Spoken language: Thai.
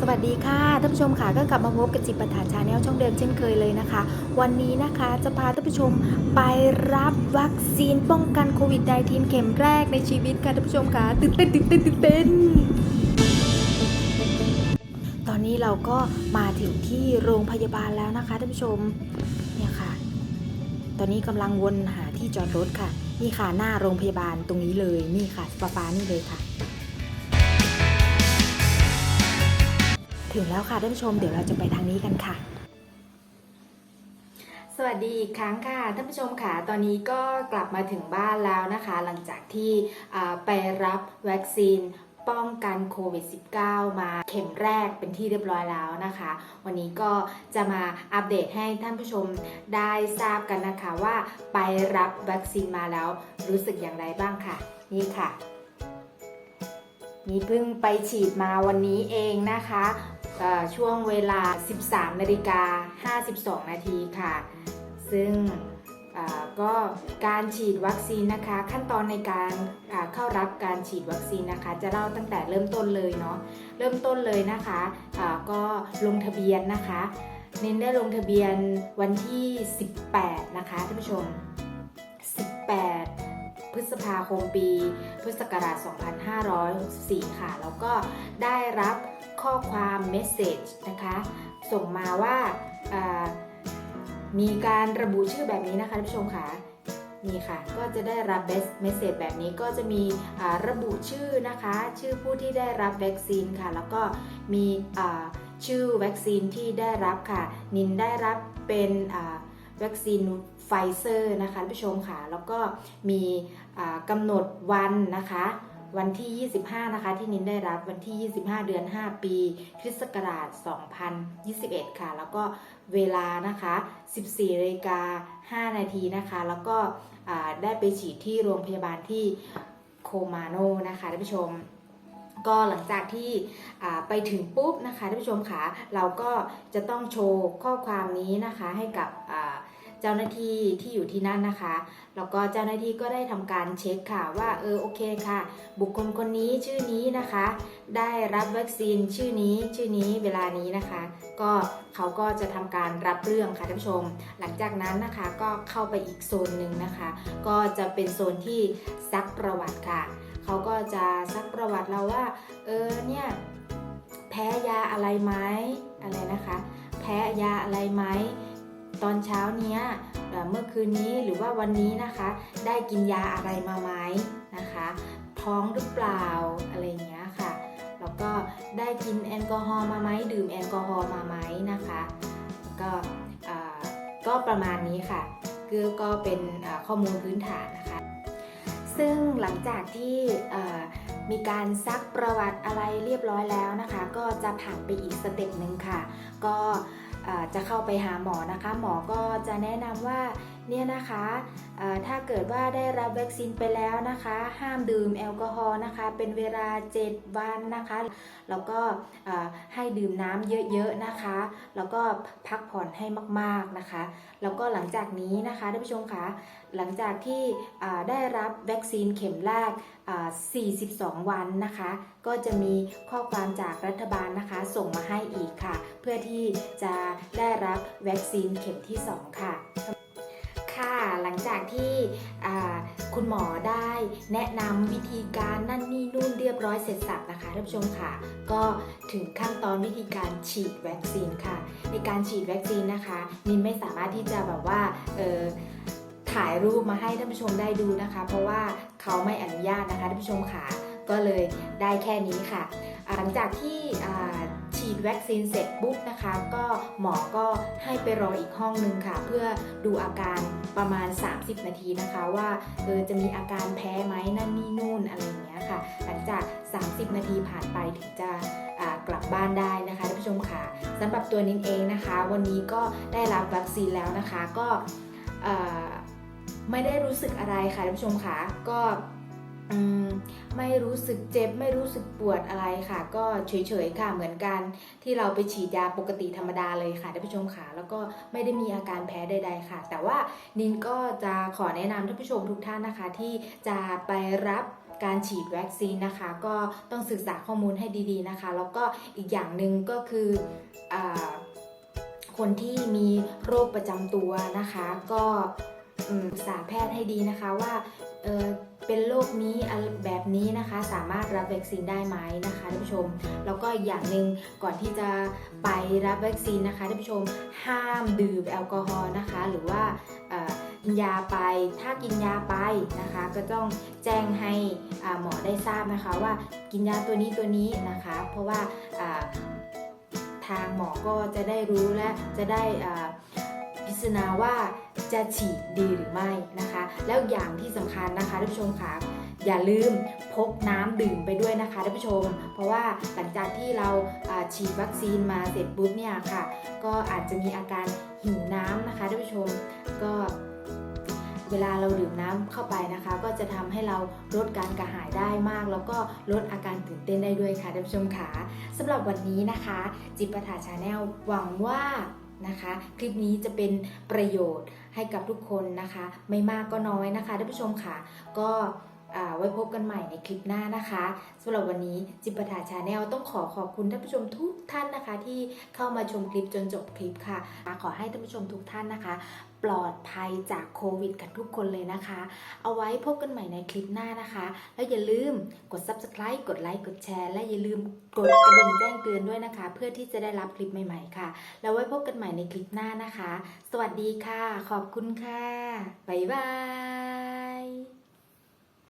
สวัสดีค่ะท่านผู้ชมค่ะก็กลับมาพบกับจิตประถาชาแนลช่องเดิมเช่นเคยเลยนะคะ วันนี้นะคะจะพาท่านผู้ชมไปรับวัคซีนป้องกันโควิด -19 เข็มแรกในชีวิตค่ะท่านผู้ชมค่ะตื่นเต้นตื่นเต้นตื่นเต้นตอนนี้เราก็มาถึงที่โรงพยาบาลแล้วนะคะท่านผู้ชมเนี่ยค่ะ ตอนนี้กำลังวนหาที่จอดรถค่ะนี่ค่ะหน้าโรงพยาบาลตรงนี้เลยนี่ค่ะฟ้าฟ้านี่เลยค่ะ ถึงแล้วค่ะท่านผู้ชมเดี๋ยวเราจะไปทางนี้กันค่ะ สวัสดีอีกครั้งค่ะท่านผู้ชมค่ะตอนนี้ก็กลับมาถึงบ้านแล้วนะคะ หลังจากที่ไปรับวัคซีนป้องกันโควิด -19 มาเข็มแรกเป็นที่เรียบร้อยแล้วนะคะ วันนี้ก็จะมาอัปเดตให้ท่านผู้ชมได้ทราบกันนะคะว่าไปรับวัคซีนมาแล้วรู้สึกอย่างไรบ้างค่ะ นี่ค่ะนี่เพิ่งไปฉีดมาวันนี้เองนะคะ ช่วงเวลา 13นาฬิกา52 นาทีค่ะ ซึ่งก็การฉีดวัคซีนนะคะ ขั้นตอนในการเข้ารับการฉีดวัคซีนนะคะ จะเล่าตั้งแต่เริ่มต้นเลยเนาะเริ่มต้นเลยนะคะอ่าก็ลงทะเบียนนะคะ เน้นได้ลงทะเบียนวันที่ 18 นะคะท่านผู้ชม 18 พฤษภาคมปีพุทธศักราช 2564 ค่ะ แล้วก็ได้รับข้อความเมสเซจนะคะ ส่งมาว่าามีการระบุชื่อแบบนี้นะคะท่านผู้ชมค่ะนี่ค่ะ ก็จะได้รับเมสเซจแบบนี้ก็จะมีอ่าระบุชื่อนะคะ ชื่อผู้ที่ได้รับวัคซีนค่ะ แล้วก็มีชื่อวัคซีนที่ได้รับค่ะ นินได้รับเป็นวัคซีน ไฟเซอร์นะคะท่านผู้ชมค่ะ แล้วก็มีกำหนดวันนะคะ วันที่ 25 นะคะ ที่นินได้รับวันที่ 25 เดือน 5 ปีคริสต์ศักราช 2021 ค่ะ แล้วก็เวลานะคะ 14นาฬิกา5นาทีนะคะ แล้วก็ได้ไปฉีดที่โรงพยาบาลที่โคมาโนนะคะท่านผู้ชมก็หลังจากที่ไปถึงปุ๊บนะคะท่านผู้ชมค่ะเราก็จะต้องโชว์ข้อความนี้นะคะให้กับ เจ้าหน้าที่ที่อยู่ที่นั่นนะคะ แล้วก็เจ้าหน้าที่ก็ได้ทำการเช็คค่ะว่าเออโอเคค่ะ บุคคลคนนี้ชื่อนี้นะคะ ได้รับวัคซีนชื่อนี้ชื่อนี้เวลานี้นะคะ ก็เขาก็จะทำการรับเรื่องค่ะท่านผู้ชม หลังจากนั้นนะคะก็เข้าไปอีกโซนหนึ่งนะคะ ก็จะเป็นโซนที่ซักประวัติค่ะเขาก็จะซักประวัติเราว่าเออเนี่ยแพ้ยาอะไรไหมอะไรนะคะ แพ้ยาอะไรไหม ตอนเช้าเนี้ยเมื่อคืนนี้หรือว่าวันนี้นะคะ ได้กินยาอะไรมาไหมนะคะ ท้องหรือเปล่าอะไรเงี้ยค่ะ แล้วก็ได้กินแอลกอฮอล์มาไหมดื่มแอลกอฮอล์มาไหมนะคะก็ก็ประมาณนี้ค่ะคือก็เป็นข้อมูลพื้นฐานนะคะ ซึ่งหลังจากที่มีการซักประวัติอะไรเรียบร้อยแล้วนะคะ ก็จะผ่านไปอีกสเต็ปหนึ่งค่ะ ก็ จะเข้าไปหาหมอนะคะ หมอก็จะแนะนำว่าเนี่ยนะคะถ้าเกิดว่าได้รับวัคซีนไปแล้วนะคะ ห้ามดื่มแอลกอฮอล์นะคะ เป็นเวลา 7 วันนะคะ แล้วก็ให้ดื่มน้ำเยอะๆนะคะ แล้วก็พักผ่อนให้มากๆนะคะ แล้วก็หลังจากนี้นะคะท่านผู้ชมคะหลังจากที่ได้รับวัคซีนเข็มแรก 42 วันนะคะ ก็จะมีข้อความจากรัฐบาลนะคะ ส่งมาให้อีกค่ะ พื่อที่จะได้รับวัคซีนเข็มที่ 2 ค่ะ ค่ะหลังจากที่คุณหมอได้แนะนำวิธีการนั่นนี่นู่นเรียบร้อยเสร็จสับนะคะท่านผู้ชมค่ะ ก็ถึงขั้นตอนวิธีการฉีดวัคซีนค่ะ ในการฉีดวัคซีนนะคะนินไม่สามารถที่จะแบบว่าเออถ่ายรูปมาให้ท่านผู้ชมได้ดูนะคะ เพราะว่าเขาไม่อนุญาตนะคะท่านผู้ชมค่ะ ก็เลยได้แค่นี้ค่ะ หลังจากที่ฉีดวัคซีนเสร็จปุ๊บนะคะ ก็หมอก็ให้ไปรออีกห้องนึงค่ะ เพื่อดูอาการประมาณ 30 นาทีนะคะ ว่าเออจะมีอาการแพ้ไหมนั่นนี่นู่นอะไรอย่างเงี้ยค่ะ หลังจาก 30 นาทีผ่านไปถึงจะกลับบ้านได้นะคะท่านผู้ชมค่ะสำหรับตัวนินเองนะคะ วันนี้ก็ได้รับวัคซีนแล้วนะคะก็ไม่ได้รู้สึกอะไรค่ะท่านผู้ชมค่ะก็ ไม่รู้สึกเจ็บไม่รู้สึกปวดอะไรค่ะ ก็เฉยๆค่ะเหมือนกันที่เราไปฉีดยาปกติธรรมดาเลยค่ะท่านผู้ชมค่ะแล้วก็ไม่ได้มีอาการแพ้ใด ๆค่ะ แต่ว่านินก็จะขอแนะนำท่านผู้ชมทุกท่านนะคะ ที่จะไปรับการฉีดวัคซีนนะคะ ก็ต้องศึกษาข้อมูลให้ดีๆนะคะ แล้วก็อีกอย่างหนึ่งก็คืออคนที่มีโรคประจำตัวนะคะ ก็ อืมปรึกษาแพทย์ให้ดีนะคะว่าเเป็นโรคนี้แบบนี้นะคะสามารถรับวัคซีนได้ไหมนะคะท่านผู้ชม แล้วก็อีกอย่างหนึ่งก่อนที่จะไปรับวัคซีนนะคะท่านผู้ชมห้ามดื่มแอลกอฮอล์นะคะ หรือว่ากินยาไปถ้ากินยาไปนะคะ ก็ต้องแจ้งให้หมอได้ทราบนะคะว่ากินยาตัวนี้ตัวนี้นะคะ เพราะว่าทางหมอก็จะได้รู้และจะได้พิจารณาว่า จะฉีดดีหรือไม่นะคะ แล้วอย่างที่สำคัญนะคะท่านผู้ชมค่ะอย่าลืมพกน้ำดื่มไปด้วยนะคะท่านผู้ชม เพราะว่าหลังจากที่เราฉีดวัคซีนมาเสร็จปุ๊บเนี่ยค่ะ ก็อาจจะมีอาการหิวน้ำนะคะท่านผู้ชมก็เวลาเราดื่มน้ำเข้าไปนะคะ ก็จะทำให้เราลดการกระหายได้มาก แล้วก็ลดอาการตื่นเต้นได้ด้วยค่ะท่านผู้ชมค่ะสำหรับวันนี้นะคะ จิปาถาชาแนลหวังว่า นะคะ คลิปนี้จะเป็นประโยชน์ให้กับทุกคนนะคะ ไม่มากก็น้อยนะคะท่านผู้ชมค่ะ ก็ไว้พบกันใหม่ในคลิปหน้านะคะสำหรับวันนี้จิปถาชาแนลต้องขอขอบคุณท่านผู้ชมทุกท่านนะคะ ที่เข้ามาชมคลิปจนจบคลิปค่ะ ขอให้ท่านผู้ชมทุกท่านนะคะ ปลอดภัยจากโควิดกันทุกคนเลยนะคะ เอาไว้พบกันใหม่ในคลิปหน้านะคะ แล้วอย่าลืมกด subscribe กดไลค์กดแชร์ และอย่าลืมกดกระดิ่งแจ้งเตือนด้วยนะคะ เพื่อที่จะได้รับคลิปใหม่ๆค่ะ แล้วไว้พบกันใหม่ในคลิปหน้านะคะ สวัสดีค่ะ ขอบคุณค่ะบ๊ายบาย